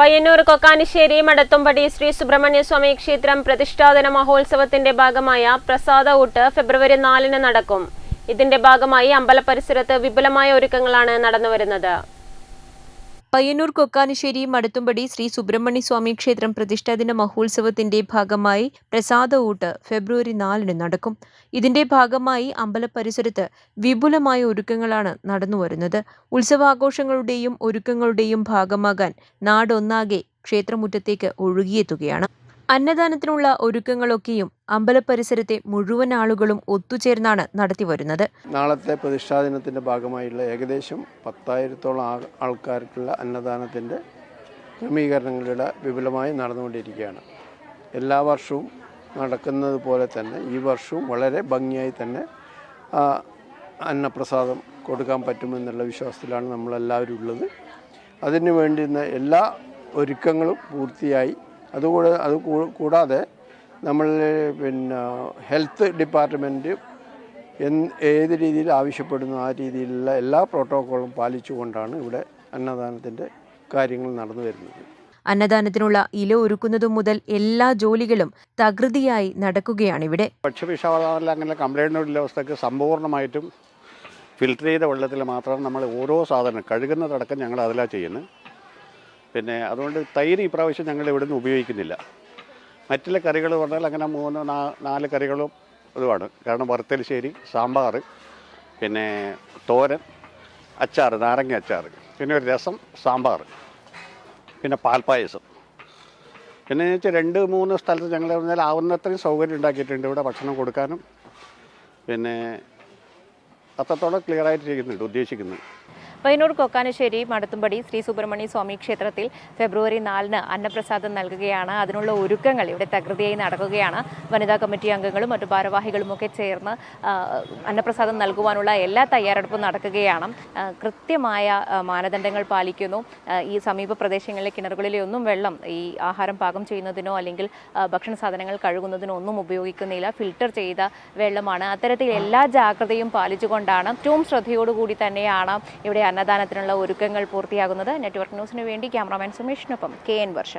പയ്യന്നൂർ കൊക്കാനിശ്ശേരി മടത്തുംപടി ശ്രീ സുബ്രഹ്മണ്യ സ്വാമി ക്ഷേത്രം പ്രതിഷ്ഠാദന മഹോത്സവത്തിന്റെ ഭാഗമായ പ്രസാദ ഊട്ട് ഫെബ്രുവരി നാലിന് നടക്കും. ഇതിന്റെ ഭാഗമായി അമ്പല പരിസരത്ത് വിപുലമായ ഒരുക്കങ്ങളാണ് നടന്നുവരുന്നത്. പയ്യന്നൂർ കൊക്കാനശ്ശേരി മടത്തുംപടി ശ്രീ സുബ്രഹ്മണ്യ സ്വാമി ക്ഷേത്രം പ്രതിഷ്ഠാദിന മഹോത്സവത്തിന്റെ ഭാഗമായി പ്രസാദ ഊട്ട് ഫെബ്രുവരി നാലിന് നടക്കും. ഇതിന്റെ ഭാഗമായി അമ്പല പരിസരത്ത് വിപുലമായ ഒരുക്കങ്ങളാണ് നടന്നുവരുന്നത് ഉത്സവാഘോഷങ്ങളുടെയും ഒരുക്കങ്ങളുടെയും ഭാഗമാകാൻ നാടൊന്നാകെ ക്ഷേത്രമുറ്റത്തേക്ക് ഒഴുകിയെത്തുകയാണ്. അന്നദാനത്തിനുള്ള ഒരുക്കങ്ങളൊക്കെയും അമ്പല പരിസരത്തെ മുഴുവൻ ആളുകളും ഒത്തുചേർന്നാണ് നടത്തിവരുന്നത് നാളത്തെ പ്രതിഷ്ഠാദിനത്തിന്റെ ഭാഗമായുള്ള ഏകദേശം പത്തായിരത്തോളം ആൾക്കാർക്കുള്ള അന്നദാനത്തിന്റെ ക്രമീകരണങ്ങളുടെ വിപുലമായി നടന്നുകൊണ്ടിരിക്കുകയാണ്. എല്ലാ വർഷവും നടക്കുന്നത് പോലെ തന്നെ ഈ വർഷവും വളരെ ഭംഗിയായി തന്നെ അന്നപ്രസാദം കൊടുക്കാൻ പറ്റുമെന്നുള്ള വിശ്വാസത്തിലാണ് നമ്മളെല്ലാവരും ഉള്ളത് അതിനു വേണ്ടുന്ന എല്ലാ ഒരുക്കങ്ങളും പൂർത്തിയായി അതുകൂടെ അത് കൂടാതെ നമ്മൾ പിന്നെ ഹെൽത്ത് ഡിപ്പാർട്ട്മെന്റ് എൻ ഏത് രീതിയിൽ ആവശ്യപ്പെടുന്നു ആ രീതിയിലുള്ള എല്ലാ പ്രോട്ടോക്കോളും പാലിച്ചുകൊണ്ടാണ് ഇവിടെ അന്നദാനത്തിന്റെ കാര്യങ്ങൾ നടന്നു വരുന്നത്. അന്നദാനത്തിനുള്ള ഇല ഒരുക്കുന്നതു മുതൽ എല്ലാ ജോലികളും തകൃതിയായി നടക്കുകയാണ് ഇവിടെ. ഭക്ഷ്യവിഷാദാറിൽ അങ്ങനെ കംപ്ലൈന്റ് ഉള്ള അവസ്ഥയ്ക്ക് സമ്പൂർണമായിട്ടും ഫിൽറ്റർ ചെയ്ത വെള്ളത്തിൽ മാത്രം നമ്മൾ ഓരോ സാധനം കഴുകുന്നതടക്കം ഞങ്ങൾ അതിലാണ് ചെയ്യുന്നത്. പിന്നെ അതുകൊണ്ട് തൈര് ഇപ്രാവശ്യം ഞങ്ങൾ ഇവിടെ നിന്ന് ഉപയോഗിക്കുന്നില്ല. മറ്റുള്ള കറികൾ പറഞ്ഞാൽ അങ്ങനെ മൂന്ന് നാല് കറികളും ഇതുമാണ്. കാരണം വറുത്തലിശ്ശേരി സാമ്പാർ പിന്നെ തോരൻ അച്ചാർ നാരങ്ങ അച്ചാർ പിന്നെ ഒരു രസം സാമ്പാർ പിന്നെ പാൽപ്പായസം. പിന്നെ വെച്ചാൽ രണ്ട് മൂന്ന് സ്ഥലത്ത് ഞങ്ങൾ പറഞ്ഞാൽ ആവുന്നത്രയും സൗകര്യം ഉണ്ടാക്കിയിട്ടുണ്ട് ഇവിടെ ഭക്ഷണം കൊടുക്കാനും. പിന്നെ അത്രത്തോളം ക്ലിയർ ആയിട്ട് ചെയ്യുന്നുണ്ട് ഉദ്ദേശിക്കുന്നത്. പയ്യന്നൂർ കൊക്കാനശ്ശേരി മടത്തുംപടി ശ്രീ സുബ്രഹ്മണ്യ സ്വാമി ക്ഷേത്രത്തിൽ ഫെബ്രുവരി നാലിന് അന്നപ്രസാദം നൽകുകയാണ്. അതിനുള്ള ഒരുക്കങ്ങൾ ഇവിടെ തകൃതിയായി നടക്കുകയാണ്. വനിതാ കമ്മിറ്റി അംഗങ്ങളും മറ്റു ഭാരവാഹികളുമൊക്കെ ചേർന്ന് അന്നപ്രസാദം നൽകുവാനുള്ള എല്ലാ തയ്യാറെടുപ്പും നടക്കുകയാണ്. കൃത്യമായ മാനദണ്ഡങ്ങൾ പാലിക്കുന്നു. ഈ സമീപ പ്രദേശങ്ങളിലെ കിണറുകളിലെ ഒന്നും വെള്ളം ഈ ആഹാരം പാകം ചെയ്യുന്നതിനോ അല്ലെങ്കിൽ ഭക്ഷണ സാധനങ്ങൾ കഴുകുന്നതിനോ ഒന്നും ഉപയോഗിക്കുന്നില്ല. ഫിൽട്ടർ ചെയ്ത വെള്ളമാണ്. അത്തരത്തിൽ എല്ലാ ജാഗ്രതയും പാലിച്ചുകൊണ്ടാണ് ഏറ്റവും ശ്രദ്ധയോടുകൂടി തന്നെയാണ് ഇവിടെ അന്നദാനത്തിനുള്ള ഒരുക്കങ്ങൾ പൂർത്തിയാകുന്നത് നെറ്റ്വർക്ക് ന്യൂസിനു വേണ്ടി ക്യാമറാമാൻ സുമേഷിനൊപ്പം കെ എൻ വർഷ